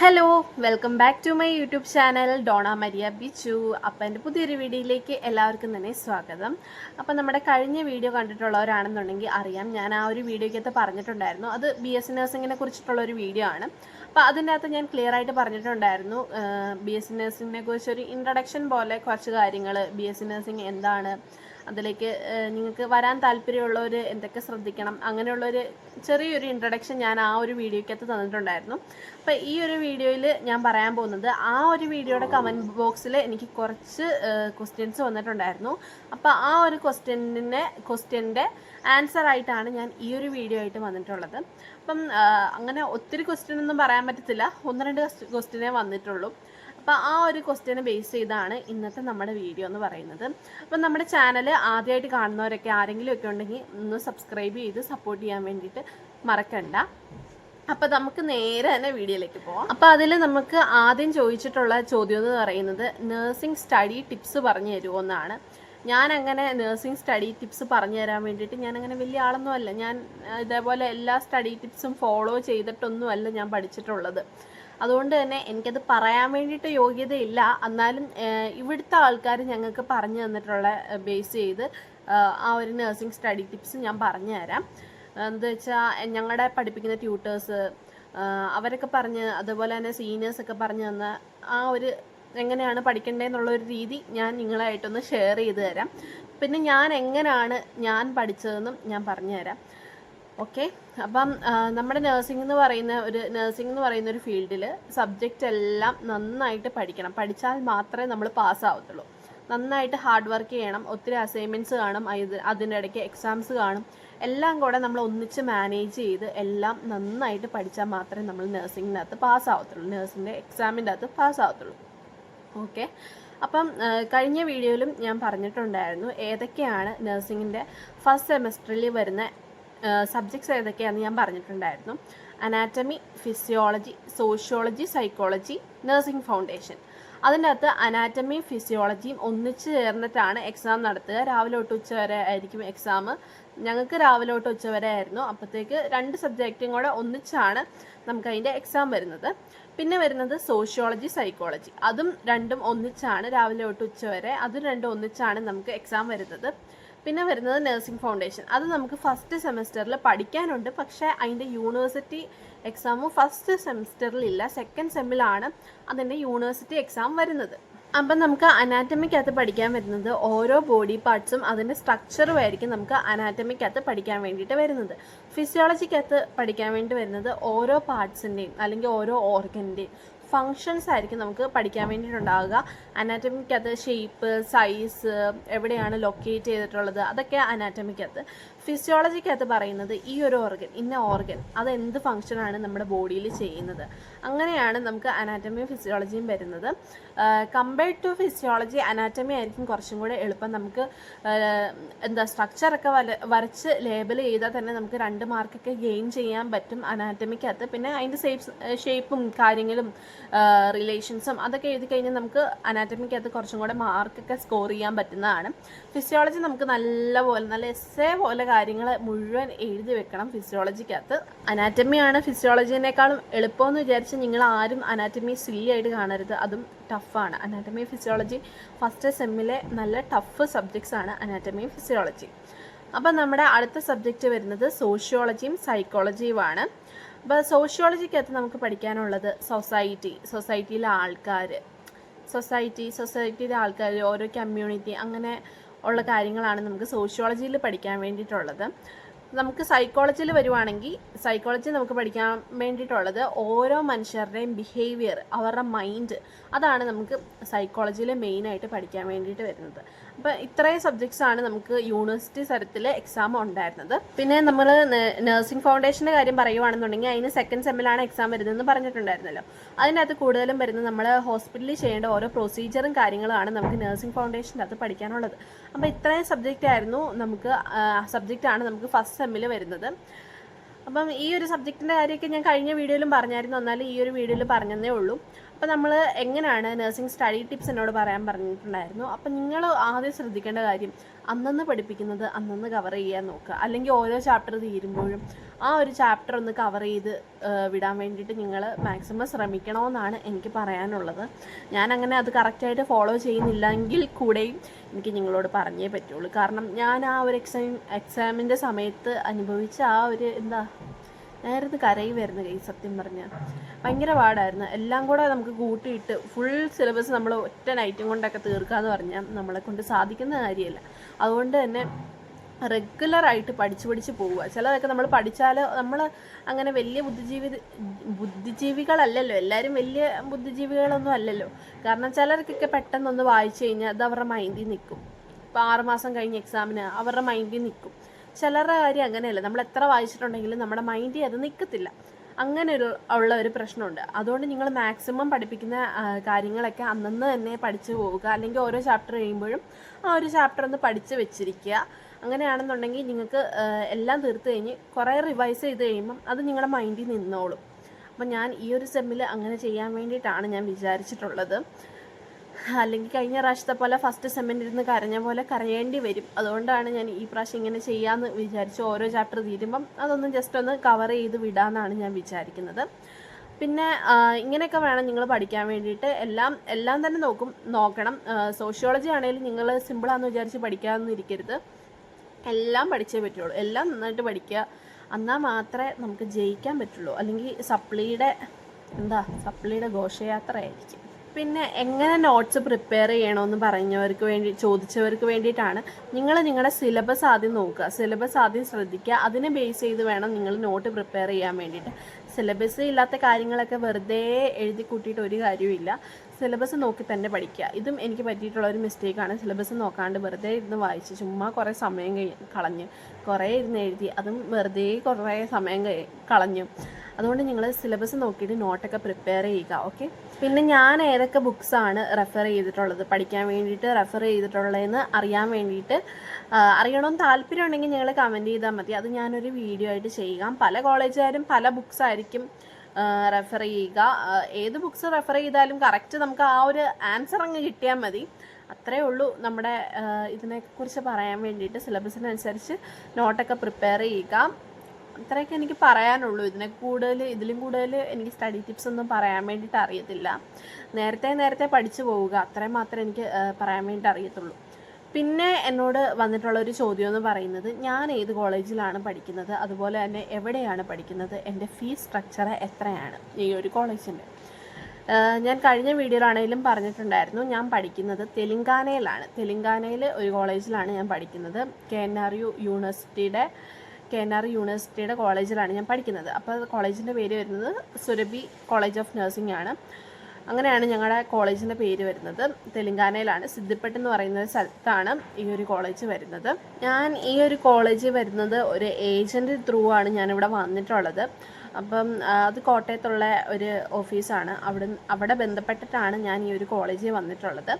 Hello welcome back to my YouTube channel Dona Maria Bichu അപ്പം എന്റെ പുതിയൊരു വീഡിയോയിലേക്ക് എല്ലാവർക്കും തന്നെ സ്വാഗതം. അപ്പം നമ്മുടെ കഴിഞ്ഞ വീഡിയോ കണ്ടിട്ടുള്ളവരാണെന്നുണ്ടെങ്കിൽ അറിയാം ഞാൻ ആ ഒരു വീഡിയോയ്ക്കകത്ത് പറഞ്ഞിട്ടുണ്ടായിരുന്നു. അത് ബി എസ് നഴ്സിങ്ങിനെ കുറിച്ചിട്ടുള്ള ഒരു വീഡിയോ ആണ്. അപ്പോൾ അതിന്റെ അകത്ത് ഞാൻ ക്ലിയർ ആയിട്ട് പറഞ്ഞിട്ടുണ്ടായിരുന്നു ബി എസ് നഴ്സിങ്ങിനെ കുറിച്ചൊരു ഇൻട്രഡക്ഷൻ പോലെ കുറച്ച് കാര്യങ്ങൾ ബി എസ് നഴ്സിംഗ് എന്താണ് അതിലേക്ക് നിങ്ങൾക്ക് വരാൻ താല്പര്യമുള്ളവർ എന്തൊക്കെ ശ്രദ്ധിക്കണം? അങ്ങനെയുള്ളൊരു ചെറിയൊരു ഇൻട്രഡക്ഷൻ ഞാൻ ആ ഒരു വീഡിയോയ്ക്കകത്ത് തന്നിട്ടുണ്ടായിരുന്നു. അപ്പോൾ ഈ ഒരു വീഡിയോയിൽ ഞാൻ പറയാൻ പോകുന്നത് ആ ഒരു വീഡിയോയുടെ കമന്റ് ബോക്സിൽ എനിക്ക് കുറച്ച് ക്വസ്റ്റ്യൻസ് വന്നിട്ടുണ്ടായിരുന്നു. അപ്പോൾ ആ ഒരു ക്വസ്റ്റ്യനെ ക്വസ്റ്റ്യന്റെ ആൻസർ ആയിട്ടാണ് ഞാൻ ഈ ഒരു വീഡിയോ ആയിട്ട് വന്നിട്ടുള്ളത്. അപ്പം അങ്ങനെ ഒത്തിരി ക്വസ്റ്റ്യൻ ഒന്നും പറയാൻ പറ്റത്തില്ല. ഒന്ന് രണ്ട് ക്വസ്റ്റ്യനേ വന്നിട്ടുള്ളൂ. അപ്പോൾ ആ ഒരു ക്വസ്റ്റ്യനെ ബേസ് ചെയ്താണ് ഇന്നത്തെ നമ്മുടെ വീഡിയോ എന്ന് പറയുന്നത്. അപ്പം നമ്മുടെ ചാനൽ ആദ്യമായിട്ട് കാണുന്നവരൊക്കെ ആരെങ്കിലും ഒക്കെ ഉണ്ടെങ്കിൽ ഒന്ന് സബ്സ്ക്രൈബ് ചെയ്ത് സപ്പോർട്ട് ചെയ്യാൻ വേണ്ടിയിട്ട് മറക്കണ്ട. അപ്പോൾ നമുക്ക് നേരെ തന്നെ വീഡിയോയിലേക്ക് പോവാം. അപ്പോൾ അതിൽ നമുക്ക് ആദ്യം ചോദിച്ചിട്ടുള്ള ചോദ്യം എന്ന് പറയുന്നത് നഴ്സിംഗ് സ്റ്റഡി ടിപ്സ് പറഞ്ഞു തരുമോ എന്നാണ്. ഞാൻ അങ്ങനെ നഴ്സിംഗ് സ്റ്റഡി ടിപ്സ് പറഞ്ഞു തരാൻ വേണ്ടിയിട്ട് ഞാൻ അങ്ങനെ വലിയ ആളൊന്നും അല്ല. ഞാൻ ഇതേപോലെ എല്ലാ സ്റ്റഡി ടിപ്സും ഫോളോ ചെയ്തിട്ടൊന്നുമല്ല ഞാൻ പഠിച്ചിട്ടുള്ളത്. അതുകൊണ്ട് തന്നെ എനിക്കത് പറയാൻ വേണ്ടിയിട്ട് യോഗ്യതയില്ല. എന്നാലും ഇവിടുത്തെ ആൾക്കാർ ഞങ്ങൾക്ക് പറഞ്ഞു തന്നിട്ടുള്ള ബേസ് ചെയ്ത് ആ ഒരു നഴ്സിംഗ് സ്റ്റഡി ടിപ്സ് ഞാൻ പറഞ്ഞു തരാം. എന്താ വെച്ചാൽ ഞങ്ങളുടെ പഠിപ്പിക്കുന്ന ട്യൂട്ടേഴ്സ് അവരൊക്കെ പറഞ്ഞ് അതുപോലെ തന്നെ സീനിയേഴ്സൊക്കെ പറഞ്ഞു തന്ന ആ ഒരു എങ്ങനെയാണ് പഠിക്കേണ്ടതെന്നുള്ള ഒരു രീതി ഞാൻ നിങ്ങളായിട്ടൊന്ന് ഷെയർ ചെയ്ത് തരാം. പിന്നെ ഞാൻ എങ്ങനെയാണ് ഞാൻ പഠിച്ചതെന്നും ഞാൻ പറഞ്ഞു തരാം. ഓക്കെ അപ്പം നമ്മുടെ നഴ്സിംഗ് എന്ന് പറയുന്ന ഒരു നഴ്സിംഗ് എന്ന് പറയുന്ന ഒരു ഫീൽഡിൽ സബ്ജക്റ്റ് എല്ലാം നന്നായിട്ട് പഠിക്കണം. പഠിച്ചാൽ മാത്രമേ നമ്മൾ പാസ് ആവത്തുള്ളൂ. നന്നായിട്ട് ഹാർഡ് വർക്ക് ചെയ്യണം. ഒത്തിരി അസൈൻമെന്റ്സ് കാണും. ഇത് അതിന്റെ ഇടയ്ക്ക് എക്സാംസ് കാണും. എല്ലാം കൂടെ നമ്മൾ ഒന്നിച്ച് മാനേജ് ചെയ്ത് എല്ലാം നന്നായിട്ട് പഠിച്ചാൽ മാത്രമേ നമ്മൾ നഴ്സിങ്ങിനകത്ത് പാസ്സാവത്തുള്ളൂ നഴ്സിന്റെ എക്സാമിന്റെ അകത്ത് പാസ്സാവത്തുള്ളൂ ഓക്കെ അപ്പം കഴിഞ്ഞ വീഡിയോയിലും ഞാൻ പറഞ്ഞിട്ടുണ്ടായിരുന്നു ഏതൊക്കെയാണ് നഴ്സിങ്ങിന്റെ ഫസ്റ്റ് സെമസ്റ്ററിൽ വരുന്ന സബ്ജക്ട്സ് ഏതൊക്കെയാണെന്ന് ഞാൻ പറഞ്ഞിട്ടുണ്ടായിരുന്നു. Anatomy physiology sociology psychology nursing foundation അതിന്റെ അകത്ത് അനാറ്റമിയും ഫിസിയോളജിയും ഒന്നിച്ച് ചേർന്നിട്ടാണ് എക്സാം നടത്തുക. രാവിലെ തൊട്ട് ഉച്ച വരെ ആയിരിക്കും എക്സാം ഞങ്ങൾക്ക് രാവിലെ തൊട്ട് ഉച്ച വരെ ആയിരുന്നു. അപ്പോഴത്തേക്ക് രണ്ട് സബ്ജക്റ്റും കൂടെ ഒന്നിച്ചാണ് നമുക്ക് അതിന്റെ എക്സാം വരുന്നത്. പിന്നെ വരുന്നത് സോഷ്യോളജി സൈക്കോളജി അതും രണ്ടും ഒന്നിച്ചാണ് രാവിലെ തൊട്ട് ഉച്ച വരെ. അതും രണ്ടും ഒന്നിച്ചാണ് നമുക്ക് എക്സാം വരുന്നത്. പിന്നെ വരുന്നത് നഴ്സിംഗ് ഫൗണ്ടേഷൻ അത് നമുക്ക് ഫസ്റ്റ് സെമസ്റ്ററിൽ പഠിക്കാനുണ്ട്. പക്ഷേ അതിന്റെ യൂണിവേഴ്സിറ്റി എക്സാമും ഫസ്റ്റ് സെമസ്റ്ററിൽ ഇല്ല. സെക്കൻഡ് സെമ്മിലാണ് അതിന്റെ യൂണിവേഴ്സിറ്റി എക്സാം വരുന്നത്. അപ്പം നമുക്ക് അനാറ്റമിക്കകത്ത് പഠിക്കാൻ വരുന്നത് ഓരോ ബോഡി പാർട്സും അതിന്റെ സ്ട്രക്ചറും ആയിരിക്കും നമുക്ക് അനാറ്റമിക്കകത്ത് പഠിക്കാൻ വേണ്ടിയിട്ട് വരുന്നത്. ഫിസിയോളജിക്കകത്ത് പഠിക്കാൻ വേണ്ടി വരുന്നത് ഓരോ പാർട്സിന്റെയും അല്ലെങ്കിൽ ഓരോ ഓർഗന്റെയും ഫങ്ഷൻസ് ആയിരിക്കും നമുക്ക് പഠിക്കാൻ വേണ്ടിയിട്ടുണ്ടാവുക. അനാറ്റമിക്കകത്ത് ഷേപ്പ് സൈസ് എവിടെയാണ് ലൊക്കേറ്റ് ചെയ്തിട്ടുള്ളത് അതൊക്കെ അനാറ്റമിക്കകത്ത് ഫിസിയോളജിക്കകത്ത് പറയുന്നത് ഈ ഒരു ഓർഗൻ ഇന്ന ഓർഗൻ അത് എന്ത് ഫങ്ഷനാണ് നമ്മുടെ ബോഡിയിൽ ചെയ്യുന്നത്? അങ്ങനെയാണ് നമുക്ക് അനാറ്റമിയും ഫിസിയോളജിയും വരുന്നത്. കമ്പയർഡ് ടു ഫിസിയോളജി അനാറ്റമി ആയിരിക്കും കുറച്ചും കൂടെ എളുപ്പം നമുക്ക് എന്താ സ്ട്രക്ചറൊക്കെ വല വരച്ച് ലേബൽ ചെയ്താൽ തന്നെ നമുക്ക് രണ്ട് മാർക്കൊക്കെ ഗെയിൻ ചെയ്യാൻ പറ്റും അനാറ്റമിക്കകത്ത് പിന്നെ അതിന്റെ ഷേപ്സ് ഷേപ്പും കാര്യങ്ങളും റിലേഷൻസും അതൊക്കെ എഴുതി കഴിഞ്ഞാൽ നമുക്ക് അനാറ്റമിക്കകത്ത് കുറച്ചും കൂടെ മാർക്കൊക്കെ സ്കോർ ചെയ്യാൻ പറ്റുന്നതാണ്. ഫിസിയോളജി നമുക്ക് നല്ല പോലെ നല്ല എസ്സേ പോലെ കാര്യങ്ങൾ മുഴുവൻ എഴുതി വെക്കണം ഫിസിയോളജിക്കകത്ത് അനാറ്റമിയാണ് ഫിസിയോളജിനേക്കാളും എളുപ്പമെന്ന് വിചാരിച്ച് നിങ്ങൾ ആരും അനാറ്റമി സില്ലി ആയിട്ട് കാണരുത്. അതും ടഫാണ് അനാറ്റമി ഫിസിയോളജി ഫസ്റ്റ് സെമ്മിലെ നല്ല ടഫ് സബ്ജക്ട്സ് ആണ് അനാറ്റമി ഫിസിയോളജി അപ്പം നമ്മുടെ അടുത്ത സബ്ജക്റ്റ് വരുന്നത് സോഷ്യോളജിയും സൈക്കോളജിയുമാണ് അപ്പോൾ സോഷ്യോളജിക്കകത്ത് നമുക്ക് പഠിക്കാനുള്ളത് സൊസൈറ്റി സൊസൈറ്റിയിലെ ആൾക്കാർ സൊസൈറ്റി സൊസൈറ്റിയിലെ ആൾക്കാർ ഓരോ കമ്മ്യൂണിറ്റി അങ്ങനെ ഉള്ള കാര്യങ്ങളാണ് നമുക്ക് സോഷ്യോളജിയിൽ പഠിക്കാൻ വേണ്ടിയിട്ടുള്ളത്. നമുക്ക് സൈക്കോളജിയിൽ വരുവാണെങ്കിൽ സൈക്കോളജി നമുക്ക് പഠിക്കാൻ വേണ്ടിയിട്ടുള്ളത് ഓരോ മനുഷ്യരുടെയും ബിഹേവിയർ അവരുടെ മൈൻഡ് അതാണ് നമുക്ക് സൈക്കോളജിയിൽ മെയിനായിട്ട് പഠിക്കാൻ വേണ്ടിയിട്ട് വരുന്നത്. അപ്പോൾ ഇത്രയും സബ്ജക്ട്സ് ആണ് നമുക്ക് യൂണിവേഴ്സിറ്റി തരത്തിൽ എക്സാം ഉണ്ടായിരുന്നത്. പിന്നെ നമ്മൾ നഴ്സിംഗ് ഫൗണ്ടേഷന്റെ കാര്യം പറയുവാണെന്നുണ്ടെങ്കിൽ അതിന് സെക്കൻഡ് സെമ്മിലാണ് എക്സാം വരുന്നതെന്ന് പറഞ്ഞിട്ടുണ്ടായിരുന്നല്ലോ. അതിനകത്ത് കൂടുതലും വരുന്നത് നമ്മൾ ഹോസ്പിറ്റലിൽ ചെയ്യേണ്ട ഓരോ പ്രൊസീജിയറും കാര്യങ്ങളുമാണ് നമുക്ക് നഴ്സിംഗ് ഫൗണ്ടേഷന്റെ അകത്ത് പഠിക്കാനുള്ളത്. അപ്പോൾ ഇത്രയും സബ്ജക്റ്റ് ആയിരുന്നു നമുക്ക് സബ്ജക്റ്റ് ആണ് നമുക്ക് ഫസ്റ്റ് സെമ്മിൽ വരുന്നത്. അപ്പം ഈ ഒരു സബ്ജക്റ്റിന്റെ കാര്യമൊക്കെ ഞാൻ കഴിഞ്ഞ വീഡിയോയിലും പറഞ്ഞായിരുന്നു. എന്നാലും ഈ ഒരു വീഡിയോയിൽ പറഞ്ഞതേ ഉള്ളൂ. അപ്പോൾ നമ്മൾ എങ്ങനെയാണ് നഴ്സിംഗ് സ്റ്റഡി ടിപ്സ് എന്നോട് പറയാൻ പറഞ്ഞിട്ടുണ്ടായിരുന്നു. അപ്പം നിങ്ങൾ ആദ്യം ശ്രദ്ധിക്കേണ്ട കാര്യം അന്നന്ന് പഠിപ്പിക്കുന്നത് അന്നന്ന് കവർ ചെയ്യാൻ നോക്കുക. അല്ലെങ്കിൽ ഓരോ ചാപ്റ്റർ തീരുമ്പോഴും ആ ഒരു ചാപ്റ്റർ ഒന്ന് കവർ ചെയ്ത് വിടാൻ വേണ്ടിയിട്ട് നിങ്ങൾ മാക്സിമം ശ്രമിക്കണമെന്നാണ് എനിക്ക് പറയാനുള്ളത്. ഞാൻ അങ്ങനെ അത് കറക്റ്റായിട്ട് ഫോളോ ചെയ്യുന്നില്ലെങ്കിൽ കൂടെയും എനിക്ക് നിങ്ങളോട് പറഞ്ഞേ പറ്റുള്ളൂ. കാരണം ഞാൻ ആ ഒരു എക്സാം എക്സാമിന്റെ സമയത്ത് അനുഭവിച്ച ആ ഒരു എന്താ നേരത്തെ കരയി വരുന്ന കൈ സത്യം പറഞ്ഞാൽ ഭയങ്കര പാടായിരുന്നു. എല്ലാം കൂടെ നമുക്ക് കൂട്ടിയിട്ട് ഫുൾ സിലബസ് നമ്മൾ ഒറ്റ നൈറ്റും കൊണ്ടൊക്കെ തീർക്കാന്ന് പറഞ്ഞാൽ നമ്മളെ കൊണ്ട് സാധിക്കുന്ന കാര്യമല്ല. അതുകൊണ്ട് തന്നെ റെഗുലറായിട്ട് പഠിച്ച് പഠിച്ച് പോവുക. ചിലതൊക്കെ നമ്മൾ പഠിച്ചാൽ നമ്മൾ അങ്ങനെ വലിയ ബുദ്ധിജീവി ബുദ്ധിജീവികളല്ലല്ലോ. എല്ലാവരും വലിയ ബുദ്ധിജീവികളൊന്നും അല്ലല്ലോ. കാരണം ചിലർക്കൊക്കെ പെട്ടെന്നൊന്ന് വായിച്ചു കഴിഞ്ഞാൽ അത് അവരുടെ മൈൻഡിൽ നിൽക്കും. ഇപ്പോൾ ആറുമാസം കഴിഞ്ഞ് എക്സാമിന് അവരുടെ മൈൻഡിൽ നിൽക്കും. ചിലരുടെ കാര്യം അങ്ങനെയല്ല. നമ്മൾ എത്ര വായിച്ചിട്ടുണ്ടെങ്കിലും നമ്മുടെ മൈൻഡിൽ അത് നിൽക്കത്തില്ല അങ്ങനെ ഒരു ഉള്ള ഒരു പ്രശ്നമുണ്ട്. അതുകൊണ്ട് നിങ്ങൾ മാക്സിമം പഠിപ്പിക്കുന്ന കാര്യങ്ങളൊക്കെ അന്നന്ന് തന്നെ പഠിച്ചു പോവുക. അല്ലെങ്കിൽ ഓരോ ചാപ്റ്റർ കഴിയുമ്പോഴും ആ ഒരു ചാപ്റ്റർ ഒന്ന് പഠിച്ച് വെച്ചിരിക്കുക. അങ്ങനെയാണെന്നുണ്ടെങ്കിൽ നിങ്ങൾക്ക് എല്ലാം തീർത്ത് കഴിഞ്ഞ് കുറേ റിവൈസ് ചെയ്ത് കഴിയുമ്പം അത് നിങ്ങളുടെ മൈൻഡിൽ നിന്നോളും. അപ്പം ഞാൻ ഈ ഒരു സെമ്മിൽ അങ്ങനെ ചെയ്യാൻ വേണ്ടിയിട്ടാണ് ഞാൻ വിചാരിച്ചിട്ടുള്ളത്. അല്ലെങ്കിൽ കഴിഞ്ഞ പ്രാവശ്യത്തെ പോലെ ഫസ്റ്റ് സെമ്മിന്റെ ഇരുന്ന് കരഞ്ഞ പോലെ കരയേണ്ടി വരും. അതുകൊണ്ടാണ് ഞാൻ ഈ പ്രാവശ്യം ഇങ്ങനെ ചെയ്യാമെന്ന് വിചാരിച്ചു ഓരോ ചാപ്റ്റർ തീരുമ്പം അതൊന്ന് ജസ്റ്റ് ഒന്ന് കവർ ചെയ്ത് വിടാമെന്നാണ് ഞാൻ വിചാരിക്കുന്നത്. പിന്നെ ഇങ്ങനെയൊക്കെ വേണം നിങ്ങൾ പഠിക്കാൻ വേണ്ടിയിട്ട്. എല്ലാം എല്ലാം തന്നെ നോക്കും നോക്കണം. സോഷ്യോളജി ആണെങ്കിലും നിങ്ങൾ സിമ്പിളാണെന്ന് വിചാരിച്ച് പഠിക്കാമെന്ന് ഇരിക്കരുത്. എല്ലാം പഠിച്ചേ പറ്റുള്ളൂ. എല്ലാം നന്നായിട്ട് പഠിക്കുക. എന്നാൽ മാത്രമേ നമുക്ക് ജയിക്കാൻ പറ്റുള്ളൂ. അല്ലെങ്കിൽ സപ്ലിയുടെ എന്താ സപ്ലിയുടെ ഘോഷയാത്രയായിരിക്കും. പിന്നെ എങ്ങനെ നോട്ട്സ് പ്രിപ്പയർ ചെയ്യണമെന്ന് പറഞ്ഞവർക്ക് വേണ്ടി ചോദിച്ചവർക്ക് വേണ്ടിയിട്ടാണ് നിങ്ങൾ നിങ്ങളുടെ സിലബസ് ആദ്യം നോക്കുക. സിലബസ് ആദ്യം ശ്രദ്ധിക്കുക. അതിനെ ബേസ് ചെയ്ത് വേണം നിങ്ങൾ നോട്ട് പ്രിപ്പയർ ചെയ്യാൻ വേണ്ടിയിട്ട്. സിലബസ് ഇല്ലാത്ത കാര്യങ്ങളൊക്കെ വെറുതെ എഴുതി കൂട്ടിയിട്ട് ഒരു കാര്യവുമില്ല. സിലബസ് നോക്കി തന്നെ പഠിക്കുക. ഇതും എനിക്ക് പറ്റിയിട്ടുള്ള ഒരു മിസ്റ്റേക്കാണ് സിലബസ് നോക്കാണ്ട് വെറുതെ ഇരുന്ന് വായിച്ച് ചുമ്മാ കുറേ സമയം കഴി കളഞ്ഞ് കുറേ ഇരുന്ന് എഴുതി അതും വെറുതെ കുറേ സമയം കളഞ്ഞു. അതുകൊണ്ട് നിങ്ങൾ സിലബസ് നോക്കിയിട്ട് നോട്ടൊക്കെ പ്രിപ്പയർ ചെയ്യുക ഓക്കെ പിന്നെ ഞാൻ ഏതൊക്കെ ബുക്സാണ് റെഫർ ചെയ്തിട്ടുള്ളത്? പഠിക്കാൻ വേണ്ടിയിട്ട് റെഫർ ചെയ്തിട്ടുള്ളതെന്ന് അറിയാൻ വേണ്ടിയിട്ട് അറിയണമെന്ന് താല്പര്യം ഉണ്ടെങ്കിൽ നിങ്ങൾ കമന്റ് ചെയ്താൽ മതി. അത് ഞാനൊരു വീഡിയോ ആയിട്ട് ചെയ്യാം. പല കോളേജുകാരും പല ബുക്സ് ആയിരിക്കും റെഫർ ചെയ്യുക. ഏത് ബുക്സ് റെഫർ ചെയ്താലും കറക്റ്റ് നമുക്ക് ആ ഒരു ആൻസർ അങ്ങ് കിട്ടിയാൽ മതി. അത്രേ ഉള്ളൂ നമ്മുടെ ഇതിനെക്കുറിച്ച് പറയാൻ വേണ്ടിയിട്ട് സിലബസിനനുസരിച്ച് നോട്ടൊക്കെ പ്രിപ്പയർ ചെയ്യുക. അത്രയൊക്കെ എനിക്ക് പറയാനുള്ളൂ. ഇതിനെ കൂടുതൽ ഇതിലും കൂടുതൽ എനിക്ക് സ്റ്റഡി ടിപ്സ് ഒന്നും പറയാൻ വേണ്ടിയിട്ട് അറിയത്തില്ല. നേരത്തെ നേരത്തെ പഠിച്ചു പോവുക. അത്രയും മാത്രമേ എനിക്ക് പറയാൻ വേണ്ടിയിട്ട് അറിയത്തുള്ളൂ. പിന്നെ എന്നോട് വന്നിട്ടുള്ള ഒരു ചോദ്യം എന്ന് പറയുന്നത് ഞാൻ ഏത് കോളേജിലാണ് പഠിക്കുന്നത്? അതുപോലെ തന്നെ എവിടെയാണ് പഠിക്കുന്നത്? എന്റെ ഫീസ് സ്ട്രക്ചർ എത്രയാണ് ഈ ഒരു കോളേജിന്റെ? ഞാൻ കഴിഞ്ഞ വീഡിയോയിലാണെങ്കിലും പറഞ്ഞിട്ടുണ്ടായിരുന്നു ഞാൻ പഠിക്കുന്നത് തെലുങ്കാനയിലാണ്. തെലുങ്കാനയിൽ ഒരു കോളേജിലാണ് ഞാൻ പഠിക്കുന്നത്. കെ എൻ ആർ യു യൂണിവേഴ്സിറ്റിയുടെ കെ എൻ ആർ യൂണിവേഴ്സിറ്റിയുടെ കോളേജിലാണ് ഞാൻ പഠിക്കുന്നത്. അപ്പോൾ കോളേജിന്റെ പേര് വരുന്നത് സുരഭി കോളേജ് ഓഫ് നഴ്സിംഗ് ആണ്. അങ്ങനെയാണ് ഞങ്ങളുടെ കോളേജിന്റെ പേര് വരുന്നത്. തെലുങ്കാനയിലാണ്. സിദ്ധിപ്പെട്ട് എന്ന് പറയുന്ന സ്ഥലത്താണ് ഈ ഒരു കോളേജ് വരുന്നത്. ഞാൻ ഈ ഒരു കോളേജ് വരുന്നത് ഒരു ഏജന്റ് ത്രൂ ആണ് ഞാനിവിടെ വന്നിട്ടുള്ളത്. അപ്പം അത് കോട്ടയത്തുള്ള ഒരു ഓഫീസാണ്. അവിടെ അവിടെ ബന്ധപ്പെട്ടിട്ടാണ് ഞാൻ ഈ ഒരു കോളേജിൽ വന്നിട്ടുള്ളത്.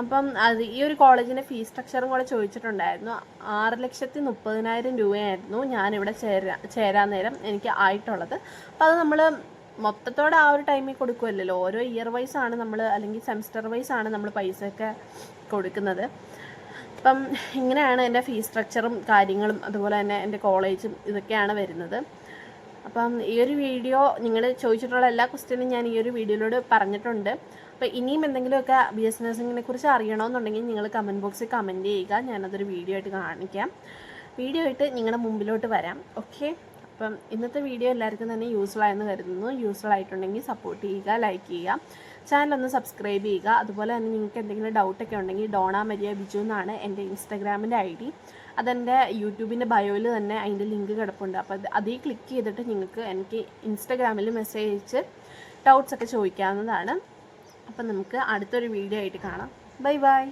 അപ്പം അത് ഈ ഒരു കോളേജിന്റെ ഫീസ് സ്ട്രക്ചറും കൂടെ ചോദിച്ചിട്ടുണ്ടായിരുന്നു. ആറ് ലക്ഷത്തി മുപ്പതിനായിരം രൂപയായിരുന്നു ഞാനിവിടെ ചേരാ ചേരാൻ നേരം എനിക്ക് ആയിട്ടുള്ളത്. അപ്പോൾ അത് നമ്മൾ മൊത്തത്തോടെ ആ ഒരു ടൈമിൽ കൊടുക്കുമല്ലോ ഓരോ ഇയർ വൈസ് ആണ് നമ്മൾ അല്ലെങ്കിൽ സെമിസ്റ്റർ വൈസ് ആണ് നമ്മൾ പൈസയൊക്കെ കൊടുക്കുന്നത്. അപ്പം ഇങ്ങനെയാണ് എന്റെ ഫീസ് സ്ട്രക്ചറും കാര്യങ്ങളും അതുപോലെ തന്നെ എന്റെ കോളേജും ഇതൊക്കെയാണ് വരുന്നത്. അപ്പം ഈ ഒരു വീഡിയോ നിങ്ങൾ ചോദിച്ചിട്ടുള്ള എല്ലാ ക്വസ്റ്റ്യനും ഞാൻ ഈ ഒരു വീഡിയോയിലൂടെ പറഞ്ഞിട്ടുണ്ട്. അപ്പോൾ ഇനിയും എന്തെങ്കിലുമൊക്കെ ബി എസ് നഴ്സിങ്ങിനെ കുറിച്ച് അറിയണമെന്നുണ്ടെങ്കിൽ നിങ്ങൾ കമന്റ് ബോക്സിൽ കമന്റ് ചെയ്യുക. ഞാനതൊരു വീഡിയോ ആയിട്ട് കാണിക്കാം. വീഡിയോ ആയിട്ട് നിങ്ങളുടെ മുമ്പിലോട്ട് വരാം. ഓക്കെ അപ്പം ഇന്നത്തെ വീഡിയോ എല്ലാവർക്കും തന്നെ യൂസ്ഫുൾ ആയെന്ന് കരുതുന്നു. യൂസ്ഫുൾ ആയിട്ടുണ്ടെങ്കിൽ സപ്പോർട്ട് ചെയ്യുക ലൈക്ക് ചെയ്യുക. ചാനൽ ഒന്ന് സബ്സ്ക്രൈബ് ചെയ്യുക. അതുപോലെ തന്നെ നിങ്ങൾക്ക് എന്തെങ്കിലും ഡൗട്ടൊക്കെ ഉണ്ടെങ്കിൽ ഡോണ മരിയ ബിജു എന്നാണ് എന്റെ ഇൻസ്റ്റാഗ്രാമിന്റെ ഐ ഡി. അതെന്റെ യൂട്യൂബിന്റെ ബയോയിൽ തന്നെ അതിന്റെ ലിങ്ക് കിടപ്പുണ്ട്. അപ്പോൾ അത് അതിൽ ക്ലിക്ക് ചെയ്തിട്ട് നിങ്ങൾക്ക് എനിക്ക് ഇൻസ്റ്റാഗ്രാമിൽ മെസ്സേജ് അയച്ച് ഡൗട്ട്സൊക്കെ ചോദിക്കാവുന്നതാണ്. അപ്പം നമുക്ക് അടുത്തൊരു വീഡിയോ ആയിട്ട് കാണാം. Bye bye